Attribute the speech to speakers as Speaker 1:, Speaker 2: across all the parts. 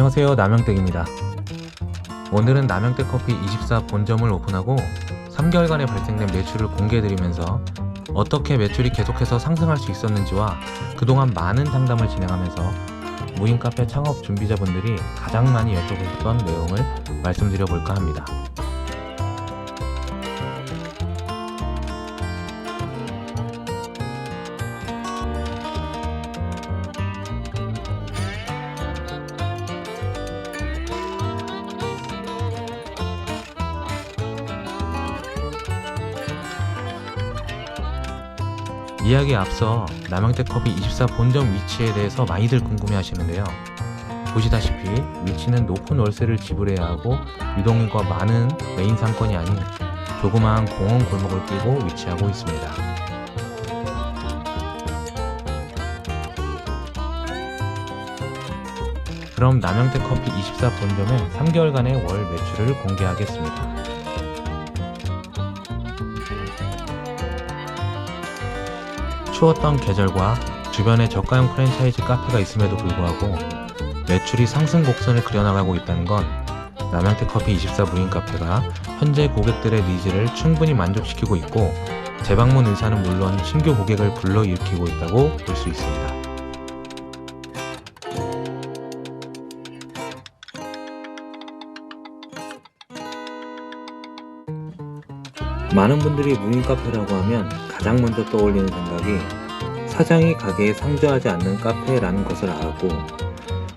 Speaker 1: 안녕하세요 남영택입니다. 오늘은 남영택 커피 24 본점을 오픈하고 3개월간에 발생된 매출을 공개해드리면서 어떻게 매출이 계속해서 상승할 수 있었는지와 그동안 많은 상담을 진행하면서 무인 카페 창업 준비자분들이 가장 많이 여쭤보셨던 내용을 말씀드려 볼까 합니다. 이야기에 앞서 남양택 커피 24 본점 위치에 대해서 많이들 궁금해 하시는데요. 보시다시피 위치는 높은 월세를 지불해야 하고 유동인과 많은 메인 상권이 아닌 조그마한 공원 골목을 끼고 위치하고 있습니다. 그럼 남양택 커피 24 본점의 3개월간의 월 매출을 공개하겠습니다. 추웠던 계절과 주변에 저가형 프랜차이즈 카페가 있음에도 불구하고 매출이 상승 곡선을 그려나가고 있다는 건 남양택 커피 24 무인 카페가 현재 고객들의 니즈를 충분히 만족시키고 있고 재방문 의사는 물론 신규 고객을 불러일으키고 있다고 볼 수 있습니다. 많은 분들이 무인 카페라고 하면 가장 먼저 떠올리는 생각이 사장이 가게에 상주하지 않는 카페라는 것을 알았고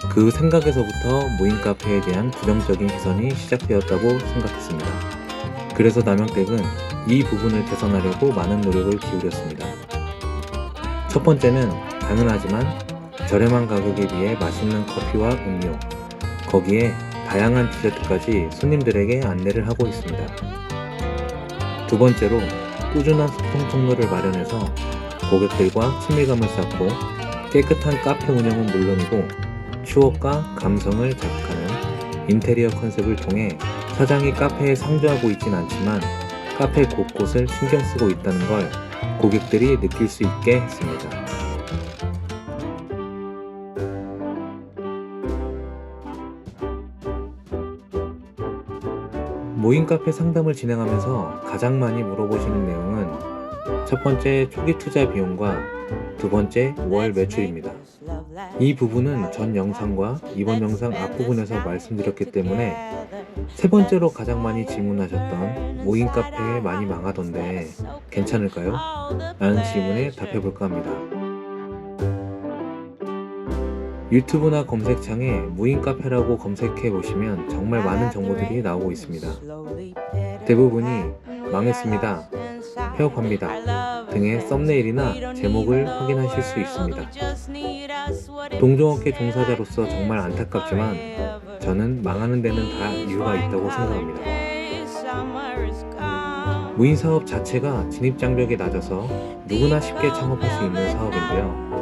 Speaker 1: 그 생각에서부터 무인 카페에 대한 부정적인 시선이 시작되었다고 생각했습니다. 그래서 남영택은 이 부분을 개선하려고 많은 노력을 기울였습니다. 첫 번째는 당연하지만 저렴한 가격에 비해 맛있는 커피와 음료, 거기에 다양한 디저트까지 손님들에게 안내를 하고 있습니다. 두 번째로 꾸준한 소통 통로를 마련해서 고객들과 친밀감을 쌓고 깨끗한 카페 운영은 물론이고 추억과 감성을 자극하는 인테리어 컨셉을 통해 사장이 카페에 상주하고 있진 않지만 카페 곳곳을 신경 쓰고 있다는 걸 고객들이 느낄 수 있게 했습니다. 모임 카페 상담을 진행하면서 가장 많이 물어보시는 내용은 첫 번째 초기 투자 비용과 두 번째 월 매출입니다. 이 부분은 전 영상과 이번 영상 앞부분에서 말씀드렸기 때문에 세 번째로 가장 많이 질문하셨던 모임 카페 많이 망하던데 괜찮을까요? 라는 질문에 답해 볼까 합니다. 유튜브나 검색창에 무인 카페라고 검색해 보시면 정말 많은 정보들이 나오고 있습니다. 대부분이 망했습니다. 폐업합니다. 등의 썸네일이나 제목을 확인하실 수 있습니다. 동종업계 종사자로서 정말 안타깝지만 저는 망하는 데는 다 이유가 있다고 생각합니다. 무인 사업 자체가 진입 장벽이 낮아서 누구나 쉽게 창업할 수 있는 사업인데요.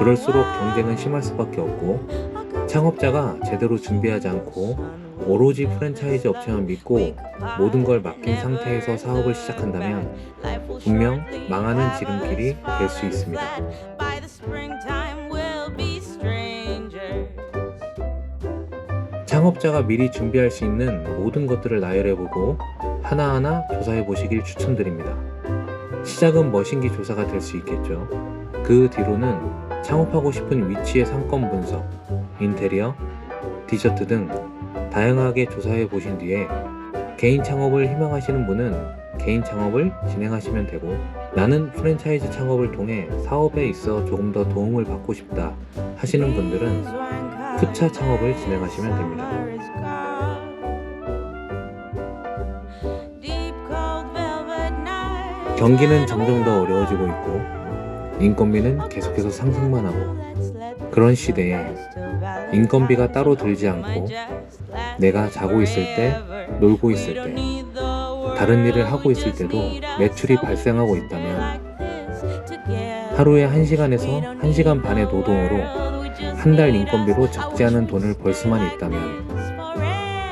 Speaker 1: 그럴수록 경쟁은 심할 수밖에 없고 창업자가 제대로 준비하지 않고 오로지 프랜차이즈 업체만 믿고 모든 걸 맡긴 상태에서 사업을 시작한다면 분명 망하는 지름길이 될 수 있습니다. 창업자가 미리 준비할 수 있는 모든 것들을 나열해보고 하나하나 조사해 보시길 추천드립니다. 시작은 머신기 조사가 될 수 있겠죠. 그 뒤로는 창업하고 싶은 위치의 상권 분석, 인테리어, 디저트 등 다양하게 조사해 보신 뒤에 개인 창업을 희망하시는 분은 개인 창업을 진행하시면 되고 나는 프랜차이즈 창업을 통해 사업에 있어 조금 더 도움을 받고 싶다 하시는 분들은 푸차 창업을 진행하시면 됩니다. 경기는 점점 더 어려워지고 있고 인건비는 계속해서 상승만 하고 그런 시대에 인건비가 따로 들지 않고 내가 자고 있을 때, 놀고 있을 때, 다른 일을 하고 있을 때도 매출이 발생하고 있다면 하루에 1시간에서 1시간 반의 노동으로 한 달 인건비로 적지 않은 돈을 벌 수만 있다면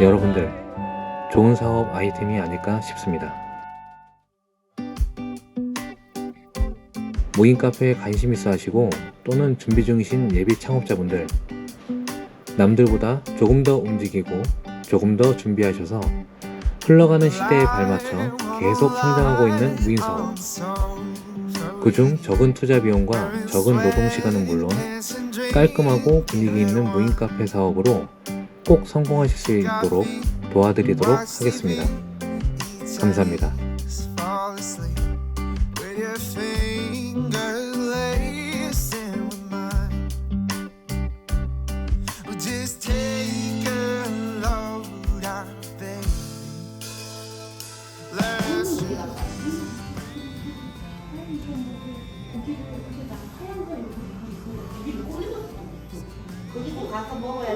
Speaker 1: 여러분들 좋은 사업 아이템이 아닐까 싶습니다. 모임 카페에 관심 있어 하시고 또는 준비 중이신 예비 창업자분들 남들보다 조금 더 움직이고 조금 더 준비하셔서 흘러가는 시대에 발맞춰 계속 성장하고 있는 무인사업. 그중 적은 투자 비용과 적은 노동 시간은 물론 깔끔하고 분위기 있는 무인 카페 사업으로 꼭 성공하실 수 있도록 도와드리도록 하겠습니다. 감사합니다.
Speaker 2: Your fingers lacing with mine. Well, just take a load out, baby. Let's
Speaker 3: 그리고 가서 먹어야 돼.